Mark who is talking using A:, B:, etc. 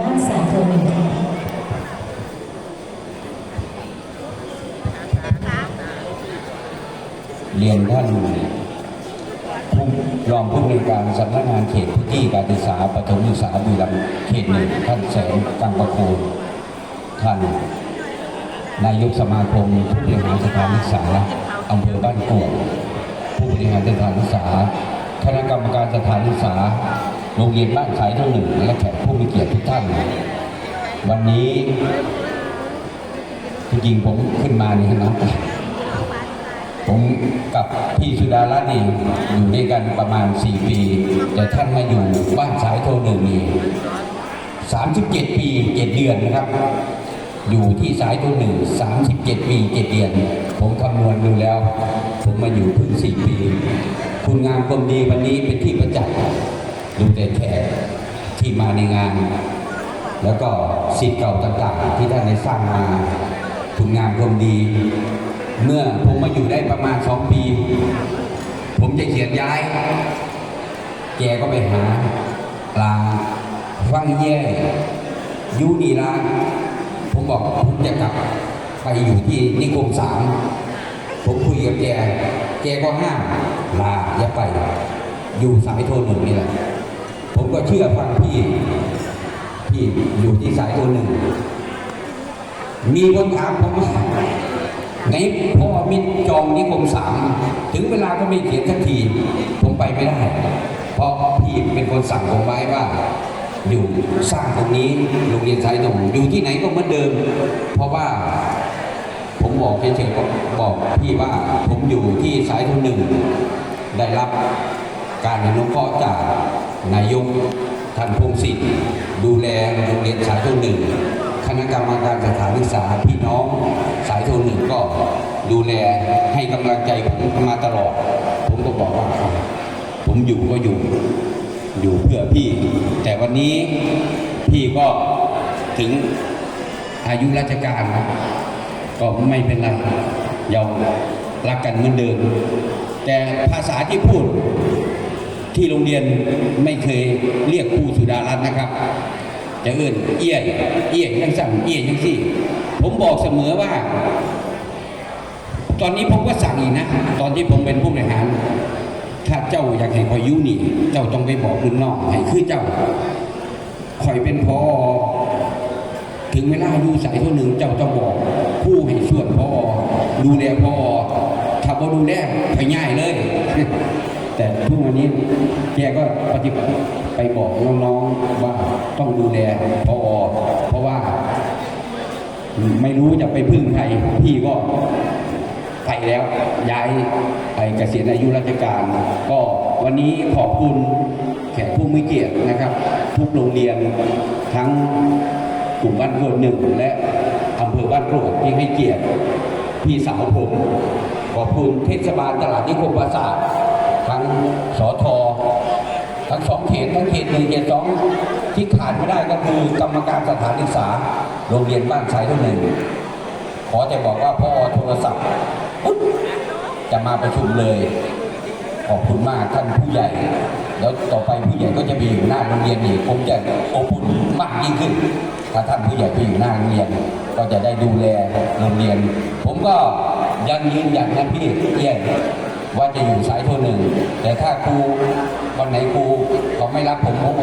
A: บ้านสายโทรหนึ่งค่ะ
B: เรียนท่านผู้รองผู้ในวยการสำนักงานเขตพื้นที่การศึกษาปฐมศึกษาบุรีรัมย์เขตหนึ่งท่านแสงกังประโคนท่านนายกสมาคมผู้บริหารสถานศึกษาอำเภอบ้านกวดผู้บริหารสถานศึกษาคณะกรรมการสถานศึกษา โรงเรียนบ้านสายเท่าหนึ่ง และแขกผู้มีเกียรติทุกท่าน วันนี้จริงผมขึ้นมานี่นะผมกับพี่สุดารัตน์นี่อยู่ด้วยกันประมาณ 4 ปี แต่ท่านมาอยู่บ้านสายโทรหนึ่งนี่37 ปี 7 เดือนนะครับ อยู่ที่สายโทรหนึ่ง37 ปี 7 เดือน ผมคำนวณดูแล้ว ผมมาอยู่เพิ่ง 4 ปี คุณงามความดีวันนี้เป็นที่ประจักษ์ ดูแต่แขกที่มาในงาน แล้วก็สิทธิ์เก่าต่างๆ ที่ท่านได้สร้างมาคุณงามความดี เมื่อผมมาอยู่ได้ประมาณสองปี ผมจะเขียนย้าย แกก็ไปหาลาฟังแย่อยูนี่ละผมบอกผมจะกลับไปอยู่ที่นิคมสามผมคุยกับแก แกก็ห้ามลาอย่าไป อยู่สายโทรหนึ่งนี่แหละ ผมก็เชื่อฟังพี่พี่อยู่ที่สายโทรหนึ่ง มีคนถามผมว่าไหนพ่อมิตรจองนิคมสามถึงเวลาก็ไม่เขียนสักที ผมไปไม่ได้ เพราะพี่เป็นคนสั่งผมไว้ว่า อยู่สร้างตรงนี้โรงเรียนสายตรงอยู่ที่ไหนก็เหมือนเดิม เพราะว่าผมบอกเฉยๆก็บอกพี่ว่าผมอยู่ที่สายทุนหนึ่งได้รับการอนุเคราะห์จาก นายกท่านพงศิษฐ์ดูแลโรงเรียนสายโทหนึ่งคณะกรรมการสถานศึกษาพี่น้องสายโทหนึ่งก็ดูแลให้กำลังใจผมมาตลอด ผมก็บอกว่า ผมอยู่ก็อยู่อยู่เพื่อพี่ แต่วันนี้พี่ก็ถึงอายุราชการก็ไม่เป็นไรเรารักกันเหมือนเดิมแต่ภาษาที่พูด ที่โรงเรียนไม่เคยเรียกครูสุดารัตน์นะครับ จะเอื่นเอี้ยเอี้ยยังสั่งเอี้ยยังสี่ ผมบอกเสมอว่า ตอนนี้ผมก็สั่งอีกนะ ตอนที่ผมเป็นผู้บริหาร ถ้าเจ้าอยากให้คอยอยุนี่ เจ้าต้องไปบอกรุ่นน้องให้คือเจ้าคอยเป็นพอถึงเวลาดูสายตัวหนึ่งเจ้าต้องบอกผู้ให้ส่วนพอดูแลพอถ้าบ่ดูแลไปง่ายเลย แต่ทุกวันนี้แกก็ปฏิบัติไปบอกน้องๆว่าต้องดูแลพอเพราะว่า ไม่รู้จะไปพึ่งใครพี่ก็ไปแล้วย้ายไปเกษียณอายุราชการ ก็วันนี้ขอบคุณแขกผู้มีเกียรตินะครับ ทุกโรงเรียนทั้งกลุ่มบ้านโกรดหนึ่งและอำเภอบ้านโกรดที่ให้เกียรติพี่สาวผม ขอบคุณเทศบาลตลาดนิคมปราสา ทั้งสอทอทั้งสองเขตทั้งเขตหนึ่งเขตสองที่ขาดไม่ได้ก็คือกรรมการสถานศึกษาโรงเรียนบ้านสายทุนหนึ่งขอจะบอกว่าพ่อโทรศัพท์จะมาประชุมเลย ขอบคุณมากท่านผู้ใหญ่ แล้วต่อไปผู้ใหญ่ก็จะไปอยู่หน้าโรงเรียนอีกผมจะอบอุ่นมากยิ่งขึ้น ถ้าท่านผู้ใหญ่ไปอยู่หน้าโรงเรียน ก็จะได้ดูแลโรงเรียน ผมก็ยังยืนยันนะพี่เอี้ย ว่าจะอยู่สายโทรหนึ่งแต่ถ้าครูวันไหนครูเขาไม่รับผมผม